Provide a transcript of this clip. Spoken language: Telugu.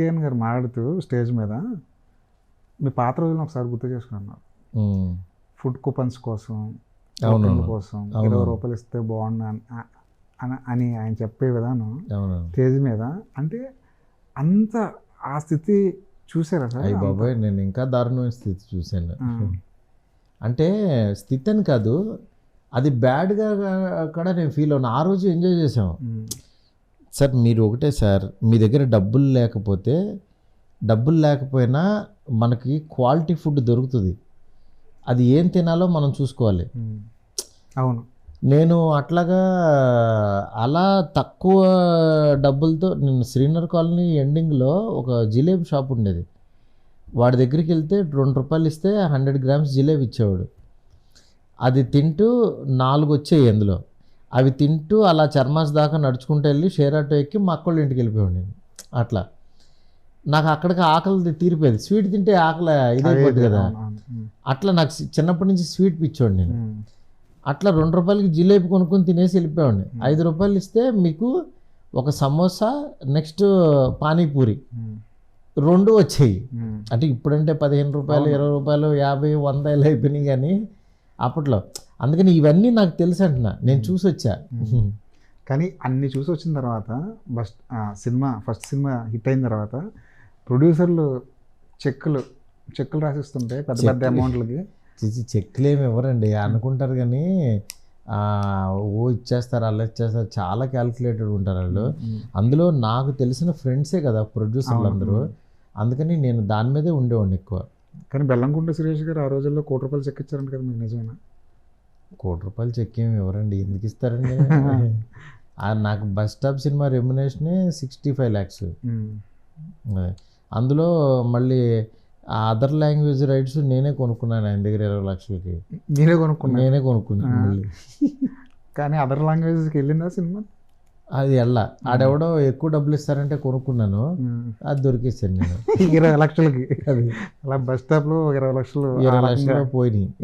ఎస్కేఎన్ గారు మాట్లాడుతూ స్టేజ్ మీద మీ పాత రోజులను ఒకసారి గుర్తు చేసుకున్నారు ఫుడ్ కూపన్స్ కోసం కోసం. ఇరవై రూపాయలు ఇస్తే బాగుండు అని- ఆయన చెప్పే విధానం స్టేజ్ మీద అంటే అంత ఆ స్థితి చూసారా సార్? బాబాయ్ నేను ఇంకా దారుణమైన స్థితి చూశాను. అంటే స్థితి అని కాదు అది బ్యాడ్గా కూడా నేను ఫీల్ అవును ఆ రోజు ఎంజాయ్ చేసాం ఉమ్, సార్ మీరు ఒకటే సార్ మీ దగ్గర డబ్బులు లేకపోతే డబ్బులు లేకపోయినా మనకి క్వాలిటీ ఫుడ్ దొరుకుతుంది. అది ఏం తినాలో మనం చూసుకోవాలి. అవును. నేను అట్లాగా అలా తక్కువ డబ్బులతో నేను శ్రీనగర్ కాలనీ ఎండింగ్లో ఒక జిలేబీ షాప్ ఉండేది. వాడి దగ్గరికి వెళ్తే రెండు రూపాయలు ఇస్తే హండ్రెడ్ గ్రామ్స్ జిలేబీ ఇచ్చేవాడు. అది తింటూ నాలుగు వచ్చాయి అందులో. అవి తింటూ అలా చర్మాస్ దాకా నడుచుకుంటూ వెళ్ళి షేర్ ఆటో ఎక్కి మా అక్కోళ్ళ ఇంటికి వెళ్ళిపోయాడు నేను. అట్లా. నాకు అక్కడికి ఆకలి తీరిపోయేది. స్వీట్ తింటే ఆకలి ఇదైపోద్ది కదా. అట్లా నాకు చిన్నప్పటి నుంచి స్వీట్ పిచ్చోడు నేను. అట్లా రెండు రూపాయలకి జిలేబీ కొనుక్కొని తినేసి వెళ్ళిపోయాడు ఐదు రూపాయలు ఇస్తే మీకు ఒక సమోసా నెక్స్ట్ పానీపూరి. రెండు వచ్చాయి. అంటే ఇప్పుడంటే పదిహేను రూపాయలు ఇరవై రూపాయలు యాభై వంద అయిపోయినాయి కానీ అప్పట్లో. అందుకని ఇవన్నీ నాకు తెలుసు అంటున్నా. నేను చూసి వచ్చా. కానీ అన్ని చూసి వచ్చిన తర్వాత బస్ట్ సినిమా ఫస్ట్ సినిమా హిట్ అయిన తర్వాత ప్రొడ్యూసర్లు చెక్కులు చెక్కులు రాసిస్తుంటే పెద్ద పెద్ద. అమౌంట్లకి. చెక్కులు ఏమి ఇవ్వరండి. అనుకుంటారు కానీ ఓ ఇచ్చేస్తారు అలా ఇచ్చేస్తారు చాలా క్యాల్కులేటెడ్ ఉంటారు వాళ్ళు. అందులో నాకు తెలిసిన ఫ్రెండ్సే కదా ప్రొడ్యూసర్లు. అందరూ. అందుకని నేను దాని మీదే ఉండేవాడిని ఎక్కువ. కానీ బెల్లంకుంట సురేష్ గారు ఆ రోజుల్లో కోటి రూపాయలు చెక్ ఇచ్చారంట కదా మీకు నిజమేనా? కోటి రూపాయలు చెక్ ఏమి ఇవ్వరండి. ఎందుకు ఇస్తారండి? నాకు బస్ స్టాప్ సినిమా రెమ్యునేషనే సిక్స్టీ ఫైవ్ ల్యాక్స్. అందులో మళ్ళీ ఆ అదర్ లాంగ్వేజ్ రైట్స్ నేనే కొనుక్కున్నాను ఆయన దగ్గర ఇరవై లక్షలకి. మీరే కొనుక్కున్నారు నేనే కొనుక్కున్నాను. మళ్ళీ. కానీ అదర్ లాంగ్వేజెస్కి వెళ్ళిందా సినిమా? అది ఎల్లా ఆడెవడో ఎక్కువ డబ్బులు ఇస్తారంటే కొనుక్కున్నాను. అది దొరికేసాను నేను. ఇరవై లక్షలకి. అది. అలా బస్ స్టాప్లో ఇరవై లక్షలు ఇరవై. లక్షలు పోయినాయి.